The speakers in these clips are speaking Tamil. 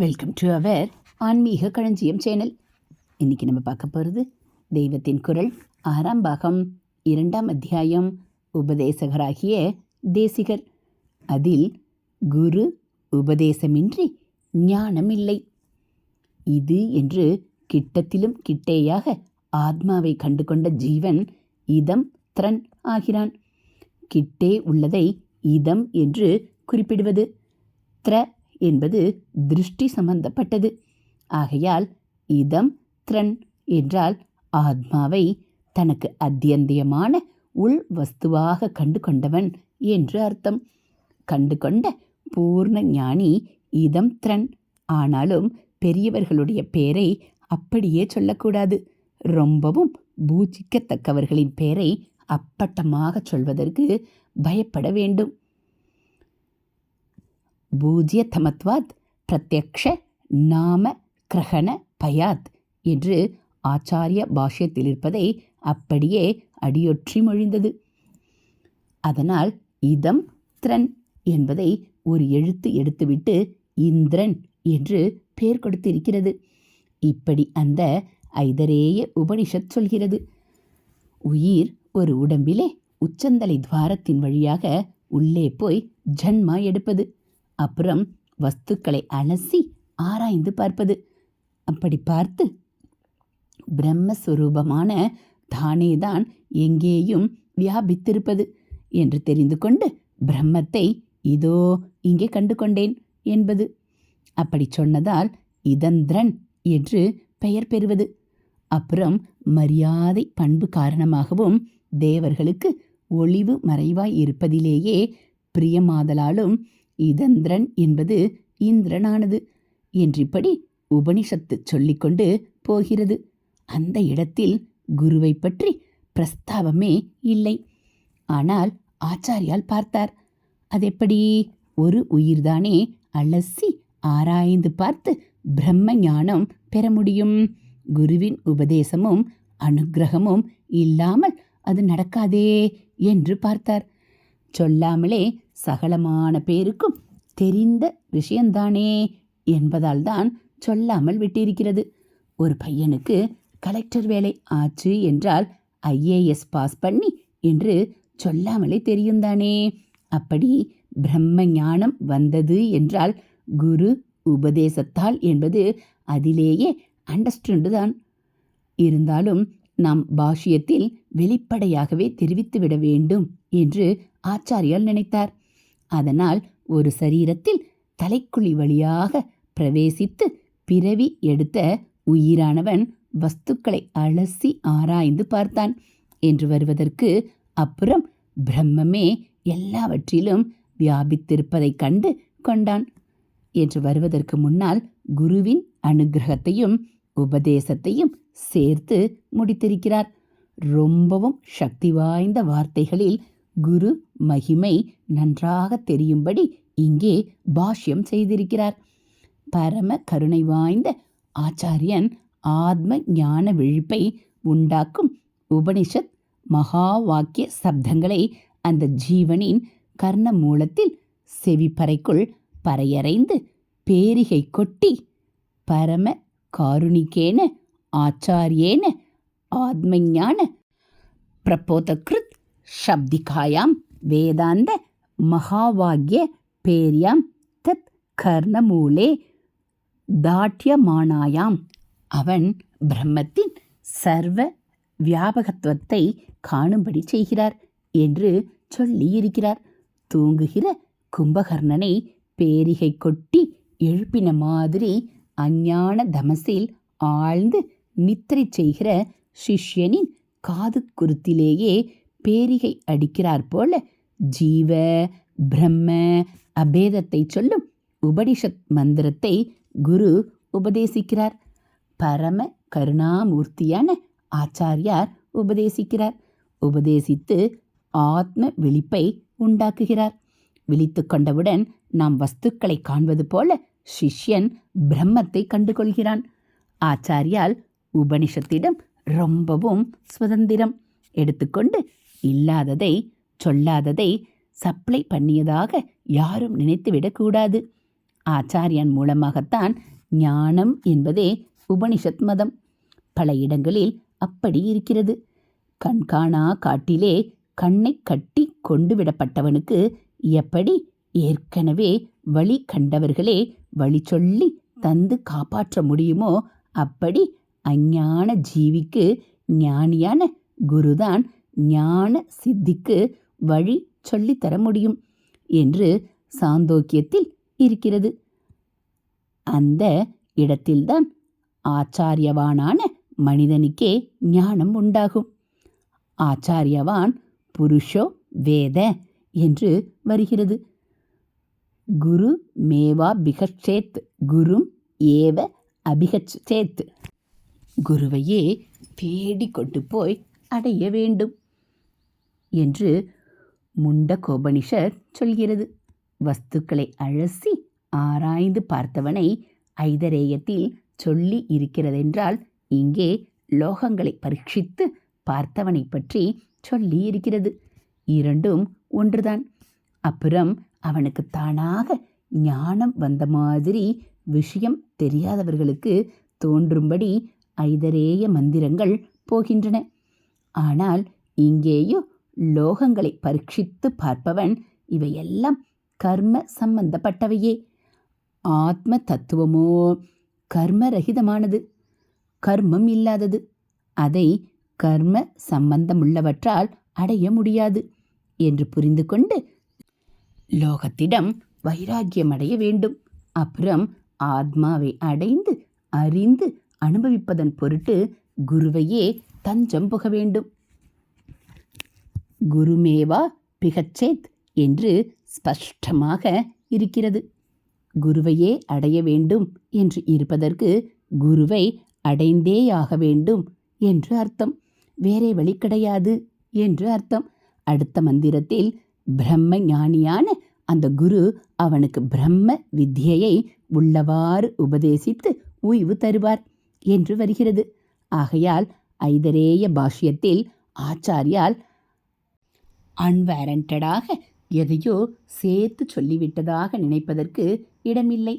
வெல்கம் டு அவர் ஆன்மீக களஞ்சியம் சேனல். இன்றைக்கி நம்ம பார்க்க போகிறது தெய்வத்தின் குரல். ஆறாம் பாகம் இரண்டாம் அத்தியாயம் உபதேசகராகிய தேசிகர். அதில் குரு உபதேசமின்றி ஞானமில்லை. இது என்று கிட்டத்திலும் கிட்டேயாக ஆத்மாவை கண்டு கொண்ட ஜீவன் இதம் திறன் ஆகிறான். கிட்டே உள்ளதை இதம் என்று குறிப்பிடுவது. திர என்பது திருஷ்டி சம்பந்தப்பட்டது. ஆகையால் இதம் த்ரன் என்றால் ஆத்மாவை தனக்கு அத்தியந்தியமான உள் வஸ்துவாக கண்டு கொண்டவன் என்று அர்த்தம். கண்டு கொண்ட பூர்ண ஞானி இதம் த்ரன். ஆனாலும் பெரியவர்களுடைய பெயரை அப்படியே சொல்லக்கூடாது. ரொம்பவும் பூஜிக்கத்தக்கவர்களின் பெயரை அப்பட்டமாக சொல்வதற்கு பயப்பட வேண்டும். பூஜ்யத்தமத்வாத் பிரத்யக்ஷ நாம கிரகண பயாத் என்று ஆச்சாரிய பாஷ்யத்தில் இருப்பதை அப்படியே அடியொற்றி மொழிந்தது. அதனால் இதம் திரன் என்பதை ஒரு எழுத்து எடுத்துவிட்டு இந்திரன் என்று பெயர் கொடுத்திருக்கிறது. இப்படி அந்த ஐதரேய உபனிஷத் சொல்கிறது. உயிர் ஒரு உடம்பிலே உச்சந்தலை துவாரத்தின் வழியாக உள்ளே போய் ஜன்மா எடுப்பது. அப்புறம் வஸ்துக்களை அலசி ஆராய்ந்து பார்ப்பது. அப்படி பார்த்து பிரம்மஸ்வரூபமான தானேதான் எங்கேயும் வியாபித்திருப்பது என்று தெரிந்து கொண்டு பிரம்மத்தை இதோ இங்கே கண்டு கொண்டேன் என்பது. அப்படி சொன்னதால் இதந்திரன் என்று பெயர் பெறுவது. அப்புறம் மரியாதை பண்பு காரணமாகவும் தேவர்களுக்கு ஒளிவு மறைவாய் இருப்பதிலேயே பிரியமாதலாலும் இதந்திரன் என்பது இந்திரனானது என்றிப்படி உபனிஷத்து சொல்லிக்கொண்டு போகிறது. அந்த இடத்தில் குருவை பற்றி பிரஸ்தாபமே இல்லை. ஆனால் ஆச்சாரியால் பார்த்தார். அதெப்படி? ஒரு உயிர்தானே அலசி ஆராய்ந்து பார்த்து பிரம்ம ஞானம் பெற முடியும். குருவின் உபதேசமும் அனுக்கிரகமும் இல்லாமல் அது நடக்காதே என்று பார்த்தார். சொல்லாமலே சகலமான பேருக்கும் தெரிந்த விஷயந்தானே என்பதால் தான் சொல்லாமல் விட்டிருக்கிறது. ஒரு பையனுக்கு கலெக்டர் வேலை ஆச்சு என்றால் ஐஏஎஸ் பாஸ் பண்ணி என்று சொல்லாமலே தெரியும் தானே அப்படி பிரம்ம ஞானம் வந்தது என்றால் குரு உபதேசத்தால் என்பது அதிலேயே அண்டர்ஸ்டுண்டு தான் இருந்தாலும் நாம் பாஷ்யத்தில் வெளிப்படையாகவே தெரிவித்துவிட வேண்டும் என்று ஆச்சாரியால் நினைத்தார். அதனால் ஒரு சரீரத்தில் தலைக்குழி வழியாக பிரவேசித்து பிறவி எடுத்த உயிரானவன் வஸ்துக்களை அலசி ஆராய்ந்து பார்த்தான். என்று வருவதற்கு அப்புறம் பிரம்மமே எல்லாவற்றிலும் வியாபித்திருப்பதைக் கண்டு கொண்டான். என்று வருவதற்கு முன்னால் குருவின் அனுகிரகத்தையும் உபதேசத்தையும் சேர்த்து முடித்திருக்கிறார். ரொம்பவும் சக்தி வாய்ந்த வார்த்தைகளில் குரு மகிமை நன்றாக தெரியும்படி இங்கே பாஷ்யம் செய்திருக்கிறார். பரம கருணை வாய்ந்த ஆச்சாரியன் ஆத்ம ஞான விழிப்பை உண்டாக்கும் உபனிஷத் மகா வாக்கிய சப்தங்களை அந்த ஜீவனின் கர்ண மூலத்தில் செவிப்பறைக்குள் பறையறைந்து பேரிகை கொட்டி பரம காருணிகேன ஆச்சாரியேன ஆத்மஞான பிரபோதகிருத் शब्दिकायां வேதாந்த तत् பேரியாம் தத் கர்ணமூலே தாட்டியமானாயாம் அவன் பிரம்மத்தின் சர்வ வியாபகத்துவத்தை காணும்படி செய்கிறார் என்று சொல்லியிருக்கிறார் தூங்குகிற கும்பகர்ணனை பேரிகை கொட்டி எழுப்பின மாதிரி அஞ்ஞான தமசில் ஆழ்ந்து நித்திரை செய்கிற சிஷ்யனின் காது குருத்திலேயே பேரிகை அடிக்கிறார் போல ஜீவ பிரம்ம அபேதத்தை சொல்லும் உபனிஷத் மந்திரத்தை குரு உபதேசிக்கிறார். பரம கருணாமூர்த்தியான ஆச்சாரியார் உபதேசிக்கிறார். உபதேசித்து ஆத்ம விழிப்பை உண்டாக்குகிறார். விழித்து கொண்டவுடன் நாம் வஸ்துக்களை காண்பது போல சிஷ்யன் பிரம்மத்தை கண்டுகொள்கிறான். ஆச்சாரியால் உபனிஷத்திடம் ரொம்பவும் சுதந்திரம் எடுத்துக்கொண்டு இல்லாததை சொல்லாததை சப்ளை பண்ணியதாக யாரும் நினைத்துவிடக்கூடாது ஆச்சாரியன் மூலமாகத்தான் ஞானம் என்பதே உபனிஷத் மதம். பல இடங்களில் அப்படி இருக்கிறது. கண்காணா காட்டிலே கண்ணை கட்டி கொண்டு விடப்பட்டவனுக்கு எப்படி ஏற்கனவே வழி கண்டவர்களே வழி சொல்லி தந்து காப்பாற்ற முடியுமோ அப்படி அஞ்ஞான ஜீவிக்கு ஞானியான குருதான் ஞான சித்திக்கு வழி சொல்லித்தர முடியும் என்று சாந்தோக்கியத்தில் இருக்கிறது. அந்த இடத்தில்தான் ஆச்சாரியவானான மனிதனுக்கே ஞானம் உண்டாகும். ஆச்சாரியவான் புருஷோ வேத என்று வருகிறது. குரு மேவா பிகச்சேத் குரும் ஏவ அபிகச்சேத் குருவையே தேடிக்கொண்டு போய் அடைய வேண்டும். என்று முண்டகோபனிஷர் சொல்கிறது. வஸ்துக்களை அழசி ஆராய்ந்து பார்த்தவனை ஐதரேயத்தில் சொல்லி இருக்கிறதென்றால் இங்கே லோகங்களை பரீட்சித்து பார்த்தவனை பற்றி சொல்லி இருக்கிறது இரண்டும் ஒன்றுதான். அப்புறம் அவனுக்கு தானாக ஞானம் வந்த மாதிரி விஷயம் தெரியாதவர்களுக்கு தோன்றும்படி ஐதரேய மந்திரங்கள் போகின்றன. ஆனால் இங்கேயோ லோகங்களை பரீட்சித்து பார்ப்பவன் இவையெல்லாம் கர்ம சம்பந்தப்பட்டவையே. ஆத்ம தத்துவமோ கர்மரகிதமானது. கர்மம் இல்லாதது. அதை கர்ம சம்பந்தமுள்ளவற்றால் அடைய முடியாது என்று புரிந்து கொண்டு லோகத்திடம் வைராக்கியம் அடைய வேண்டும். அப்புறம் ஆத்மாவை அடைந்து அறிந்து அனுபவிப்பதன் பொருட்டு குருவையே தஞ்சம் புக வேண்டும். குருமேவா பிகச்சேத் என்று ஸ்பஷ்டமாக இருக்கிறது. குருவையே அடைய வேண்டும் என்று இருப்பதற்கு குருவை அடைந்தேயாக வேண்டும் என்று அர்த்தம். வேறே வழி கிடையாது என்று அர்த்தம். அடுத்த மந்திரத்தில் பிரம்ம ஞானியான அந்த குரு அவனுக்கு பிரம்ம வித்தியையை உள்ளவாறு உபதேசித்து உய்வு தருவார் என்று வருகிறது. ஆகையால் ஐதரேய பாஷ்யத்தில் ஆச்சாரியால் அன்வாரண்டடாக எதையோ சேர்த்து சொல்லிவிட்டதாக நினைப்பதற்கு இடமில்லை.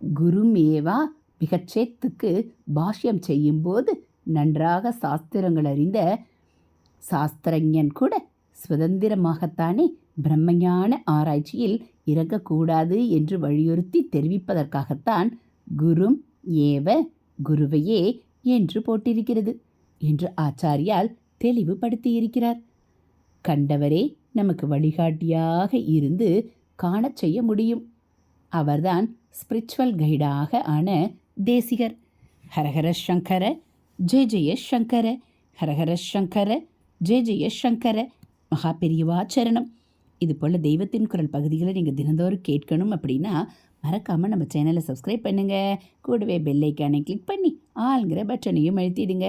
குருமேவா மிகச்சேத்துக்கு பாஷ்யம் செய்யும்போது நன்றாக சாஸ்திரங்கள் அறிந்த சாஸ்திரஞன் கூட சுதந்திரமாகத்தானே பிரம்மஞான ஆராய்ச்சியில் இறங்கக்கூடாது என்று வலியுறுத்தி தெரிவிப்பதற்காகத்தான் குரும் ஏவ குருவையே என்று போட்டிருக்கிறது என்று ஆச்சாரியால் தெளிவுபடுத்தியிருக்கிறார். கண்டவரே நமக்கு வழிகாட்டியாக இருந்து காணச் செய்ய முடியும். அவர்தான் ஸ்பிரிச்சுவல் கைடாக ஆன தேசிகர். ஹரஹர சங்கர ஜெய ஜெய சங்கர. ஹரஹர சங்கர ஜெய ஜெய சங்கர. மகா பெரியவாச்சரணம் இது போல் தெய்வத்தின் குரல் பகுதிகளை நீங்கள் தினந்தோறும் கேட்கணும் அப்படின்னா மறக்காமல் நம்ம சேனலை சப்ஸ்கிரைப் பண்ணுங்கள் கூடவே பெல்லைக்கானை கிளிக் பண்ணி ஆளுங்கிற பட்டனையும் அழுத்திடுங்க.